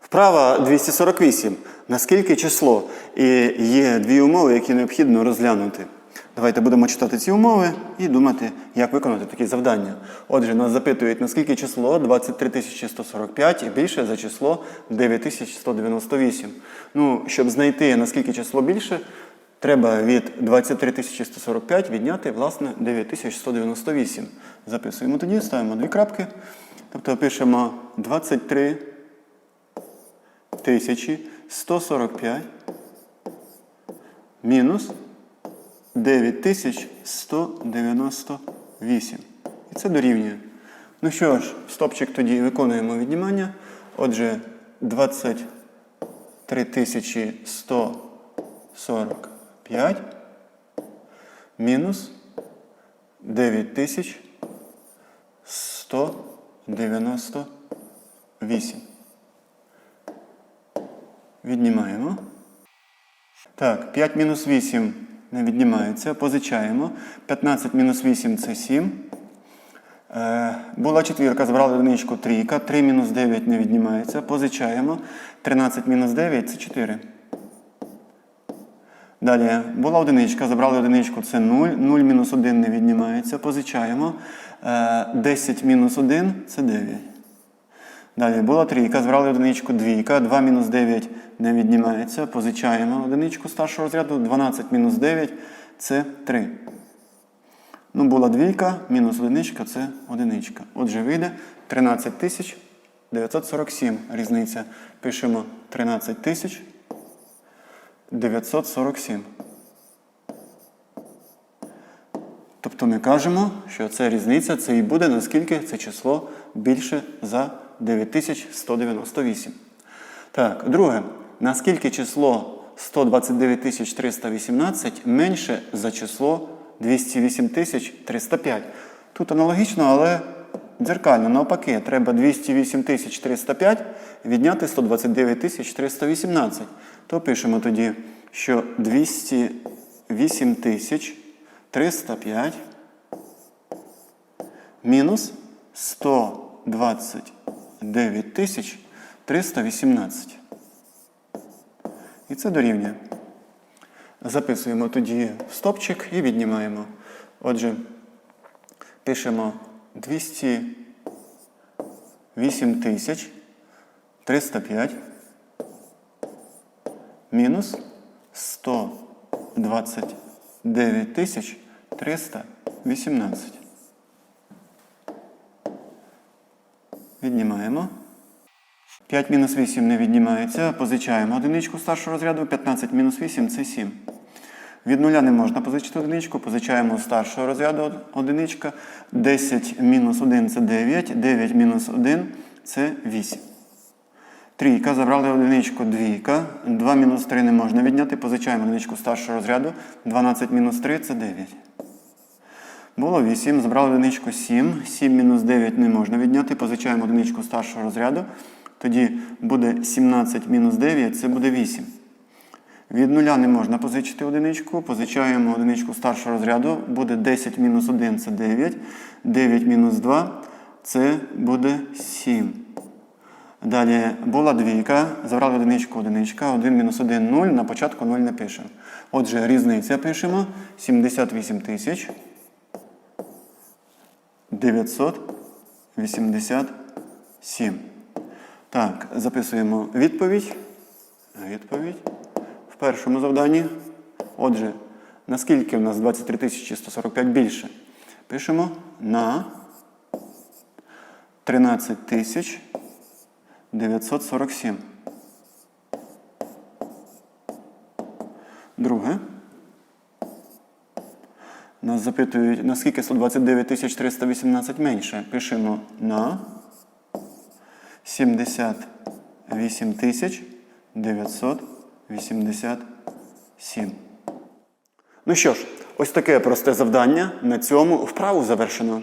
Вправа 248. Наскільки число? І є дві умови, які необхідно розглянути. Давайте будемо читати ці умови і думати, як виконати такі завдання. Отже, нас запитують, наскільки число 23145 і більше за число 9198. Ну, щоб знайти, наскільки число більше, треба від 23145 відняти, власне, 9198. Записуємо тоді, ставимо дві крапки. Тобто пишемо 23 1145 мінус 9198. І це дорівнює. Ну що ж, стопчик тоді виконуємо віднімання. Отже, 23145 мінус 9198. Віднімаємо. Так, 5 мінус 8 не віднімається. Позичаємо. 15 мінус 8 це 7. Е, була четвірка, збрали одиничку трійка. 3 мінус 9 не віднімається. Позичаємо. 13 мінус 9 це 4. Далі була одиничка, забрали одиничку, це 0. 0 мінус 1 не віднімається. Позичаємо. Е, 10 мінус 1 це 9. Далі була трійка, збрали одиничку двійка, 2 мінус 9 не віднімається. Позичаємо одиничку старшого розряду, 12 мінус 9 це 3. Ну, була двійка, мінус одиничка це одиничка. Отже, вийде 13 тисяч 947 різниця. Пишемо 13 тисяч 947. Тобто ми кажемо, що це різниця, це і буде, наскільки це число більше за 9198. Так, друге. Наскільки число 129318 менше за число 208305? Тут аналогічно, але дзеркально, навпаки, треба 208305 відняти 129318. То пишемо тоді, що 208305 мінус 120. 9318. І це дорівнює. Записуємо тоді стопчик і віднімаємо. Отже, пишемо 208 тисяч 305 мінус 129 тисяч 318. Віднімаємо. 5 мінус 8 не віднімається. Позичаємо одиничку старшого розряду. 15 мінус 8 це 7. Від нуля не можна позичити одиничку. Позичаємо старшого розряду одиничка. 10 мінус 1 це 9. 9 мінус 1 це 8. Трійка. Забрали одиничку двійка. 2 мінус 3 не можна відняти. Позичаємо одиничку старшого розряду. 12 мінус 3 це 9. Було 8. Забрали одиничку 7. 7 мінус 9 не можна відняти. Позичаємо одиничку старшого розряду. Тоді буде 17 мінус 9, це буде 8. Від нуля не можна позичити одиничку. Позичаємо одиничку старшого розряду. Буде 10 мінус 1 це 9. 9 мінус 2 це буде 7. Далі була двійка. Забрали одиничку одиничка. 1 мінус 1 0. На початку 0 не пишемо. Отже, різниця пишемо 78 тисяч 987. Так, записуємо відповідь. Відповідь в першому завданні. Отже, наскільки в нас 23 145 більше? Пишемо на 13 тисяч 947. Друге. Нас запитують, наскільки 129 318 менше. Пишемо на 78 987. Ну що ж, ось таке просте завдання. На цьому вправу завершено.